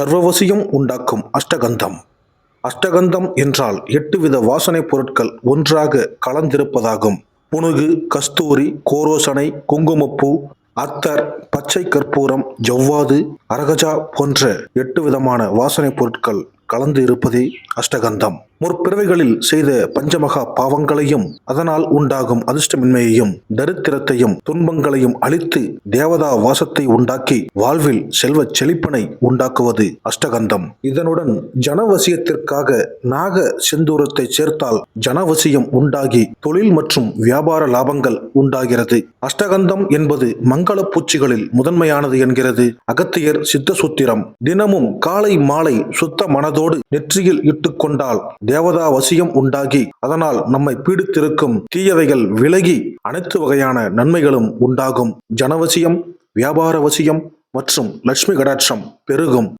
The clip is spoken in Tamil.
சர்வவசியம் உண்டாக்கும் அஷ்டகந்தம். அஷ்டகந்தம் என்றால் எட்டு வித வாசனைப் பொருட்கள் ஒன்றாக கலந்திருப்பதாகும். புனுகு கஸ்தூரி கோரோசனை குங்குமப்பூ அத்தர் பச்சை கற்பூரம் ஜவ்வாது அரகஜா போன்ற எட்டு விதமான வாசனைப் பொருட்கள் கலந்து இருப்பதே அஷ்டகந்தம். முற்பிறவைகளில் செய்த பஞ்சமகா பாவங்களையும் அதனால் உண்டாகும் அதிர்ஷ்டமின்மையையும் தரித்திரத்தையும் துன்பங்களையும் அழித்து தேவதா வாசத்தை உண்டாக்கி வாழ்வில் செல்வச் செழிப்பனை உண்டாக்குவது அஷ்டகந்தம். இதனுடன் ஜனவசியத்திற்காக நாக செந்தூரத்தை சேர்த்தால் ஜனவசியம் உண்டாகி தொழில் மற்றும் வியாபார லாபங்கள் உண்டாகிறது. அஷ்டகந்தம் என்பது மங்கள பூச்சிகளில் முதன்மையானது என்கிறது. அகத்தியர் சித்த சூத்திரம் தினமும் காலை மாலை சுத்த மனதோடு நெற்றியில் இட்டுக்கொண்டால் தேவதா வசியம் உண்டாகி அதனால் நம்மை பீடித்திருக்கும் தீயவைகள் விலகி அனைத்து வகையான நன்மைகளும் உண்டாகும். ஜனவசியம் வியாபார வசியம் மற்றும் லட்சுமி கடாட்சம் பெருகும்.